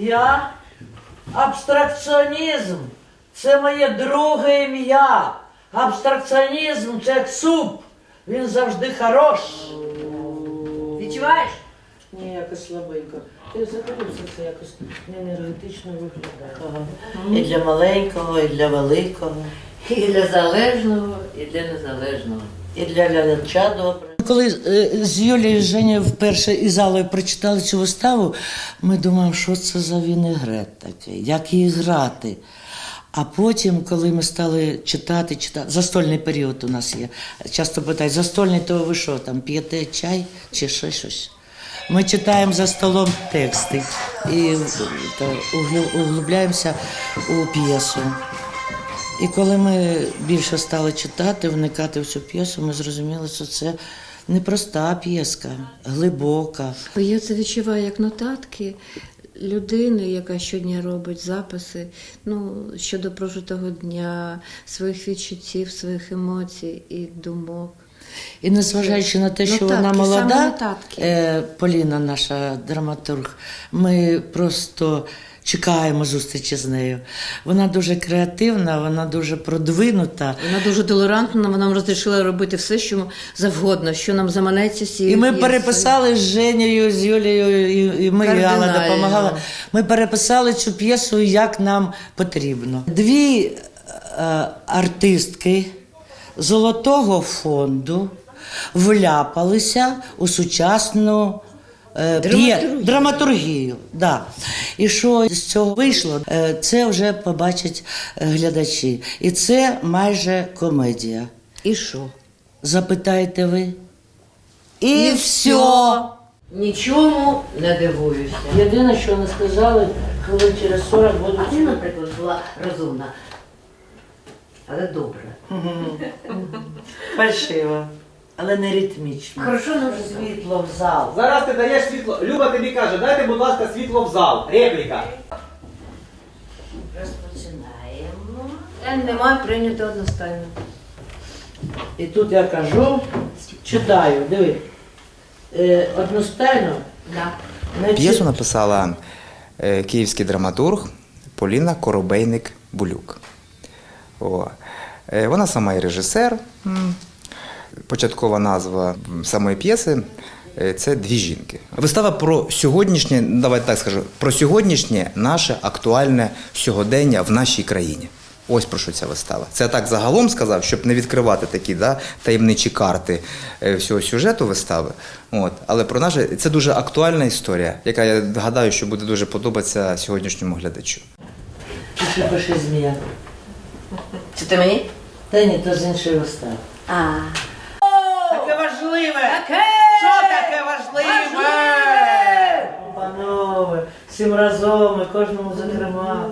Я абстракціонізм. Це моє друге ім'я. Абстракціонізм це як суп. Він завжди хорош. Відчуваєш? Ні, якось слабенько. Ти взагалі все це якось не енергетично виглядає. І для маленького, і для великого. І для залежного, і для незалежного. І для глядача добре. Коли е, з Юлією і Женєю вперше із залою прочитали цю виставу, ми думаємо, що це за вінегрет такий, як її грати. А потім, коли ми стали читати, читати, застольний період у нас є. Часто питають, застольний, то ви що, там п'єте чай чи ще щось? Ми читаємо за столом тексти і углю- углубляємося у п'єсу. І коли ми більше стали читати, вникати в цю п'єсу, ми зрозуміли, що це не проста п'єска, глибока. Я це відчуваю як нотатки людини, яка щодня робить записи ну, щодо прожитого дня, своїх відчуттів, своїх емоцій і думок. І незважаючи на те, що Нотатки, вона молода, е, Поліна, наша драматург, ми просто чекаємо зустрічі з нею. Вона дуже креативна, вона дуже продвинута. Вона дуже толерантна, вона нам розрішила робити все, що завгодно, що нам заманеться цієї І ми переписали з Женєю, з Юлією, і, і ми, і Алла допомагала. Ми переписали цю п'єсу, як нам потрібно. Дві е, артистки Золотого фонду вляпалися у сучасну е, Драматургію. драматургію. Да. І що з цього вийшло, е, це вже побачать е, глядачі. І це майже комедія. І що? Запитаєте ви? І, І все. Нічому не дивуюся. Єдине, що не сказали, хвилин через 40 будуть. А ти, наприклад, була розумна. Але добре. Фальшиво, але не ритмічно. Хорошо, ну Світло в зал. Зараз ти даєш світло. Люба тобі каже, дайте, будь ласка, світло в зал. Репліка. розпочинаємо. Е, Немає прийнято одностайно. І тут я кажу, читаю, диви. Е, одностайно. Да. П'єсу написала е, київський драматург Поліна Коробейник-Булюк. О. Е, Вона сама і режисер. Початкова назва самої п'єси е, це Дві жінки. Вистава про сьогоднішнє, давай так скажу, про сьогоднішнє наше актуальне сьогодення в нашій країні. Ось про що ця вистава. Це я так загалом сказав, щоб не відкривати такі да, таємничі карти е, всього сюжету вистави. От. Але про наше це дуже актуальна історія, яка я гадаю, що буде дуже подобатися сьогоднішньому глядачу. Пиши змія. Це ти мені? Та ні, то з іншої вистави. А. Таке важливе! Таке! Що таке важливе? Панове, всім разом і кожному зокрема.